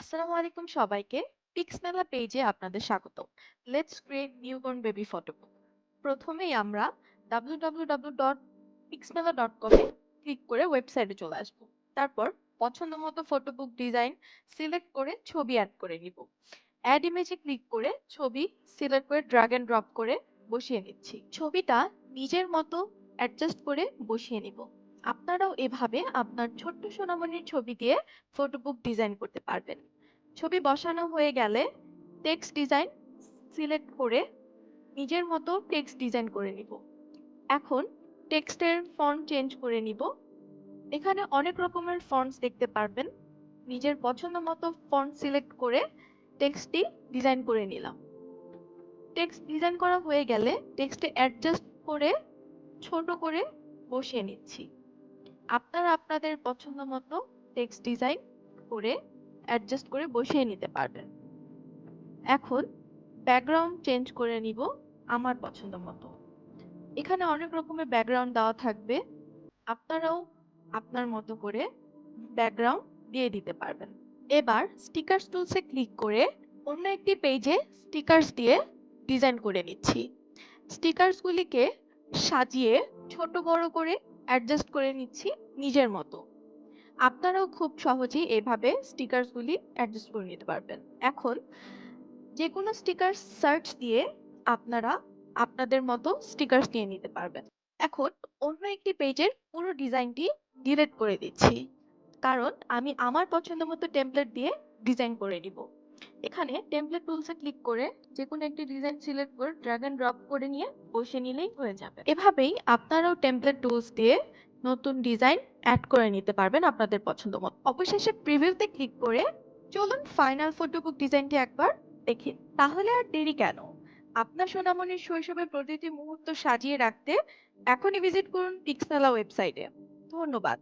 আসসালামু আলাইকুম সবাইকে। পিক্স মেলা পেজে আপনাদের স্বাগত let's create newborn baby photo প্রথমেই আমরা www.pixmela.com এ ক্লিক করে ওয়েবসাইটে চলে আসব। তারপর পছন্দ মতো ফটো বুক ডিজাইন সিলেক্ট করে ছবি অ্যাড করে নিব। অ্যাড ইমেজে ক্লিক করে ছবি সিলেক্ট করে ড্রাগ এন্ড ড্রপ করে বসিয়ে নিচ্ছি। ছবিটা নিজের মতো অ্যাডজাস্ট করে বসিয়ে নিব। আপনারাও এভাবে আপনার ছোট্ট সোনামণির ছবি দিয়ে ফটো বুক ডিজাইন করতে পারবেন। ছবি বসানো হয়ে গেলে টেক্সট ডিজাইন সিলেক্ট করে নিজের মতো টেক্সট ডিজাইন করে নিব। এখন টেক্সটের ফন্ট চেঞ্জ করে নিব। এখানে অনেক রকমের ফন্টস দেখতে পারবেন। নিজের পছন্দ মতো ফন্ট সিলেক্ট করে টেক্সটটি ডিজাইন করে নিলাম। টেক্সট ডিজাইন করা হয়ে গেলে টেক্সটে অ্যাডজাস্ট করে ছোট করে বসিয়ে নিচ্ছি। আপনারা আপনাদের পছন্দ মতো টেক্সট ডিজাইন করে অ্যাডজাস্ট করে বসিয়ে নিতে পারবেন। এখন ব্যাকগ্রাউন্ড চেঞ্জ করে নিব আমার পছন্দ মতো। এখানে অনেক রকমের ব্যাকগ্রাউন্ড দেওয়া থাকবে। আপনারাও আপনার মতো করে ব্যাকগ্রাউন্ড দিয়ে দিতে পারবেন। এবার স্টিকার্স টুলসে ক্লিক করে অন্য একটি পেজে স্টিকার্স দিয়ে ডিজাইন করে নিচ্ছি। স্টিকার্সগুলিকে সাজিয়ে ছোট বড় করে অ্যাডজাস্ট করে নিচ্ছি নিজের মতো। আপনারাও খুব সহজেই এভাবে স্টিকারসগুলি অ্যাডজাস্ট করে নিতে পারবেন। এখন যে কোনো স্টিকার সার্চ দিয়ে আপনারা আপনাদের মতো স্টিকার্স নিয়ে নিতে পারবেন। এখন অন্য একটি পেজের পুরো ডিজাইনটি ডিলিট করে দিচ্ছি। কারণ আমি আমার পছন্দ মতো টেমপ্লেট দিয়ে ডিজাইন করে নিব। এখানে টেমপ্লেট টুলসে ক্লিক করে যে কোনো একটি ডিজাইন সিলেক্ট করে ড্র্যাগ এন্ড ড্রপ করে নিয়ে বসে নিলেই হয়ে যাবে। এভাবেই আপনারাও টেমপ্লেট টুলস দিয়ে নতুন ডিজাইন অ্যাড করে নিতে পারবেন আপনাদের পছন্দ মতো। অবশেষে প্রিভিউতে ক্লিক করে চলুন ফাইনাল ফটোবুক ডিজাইনটি একবার দেখি। তাহলে আর দেরি কেন? আপনার সোনামণির শৈশবের প্রতিটি মুহূর্ত সাজিয়ে রাখতে এখনই ভিজিট করুন পিক্সমেলা ওয়েবসাইটে ধন্যবাদ।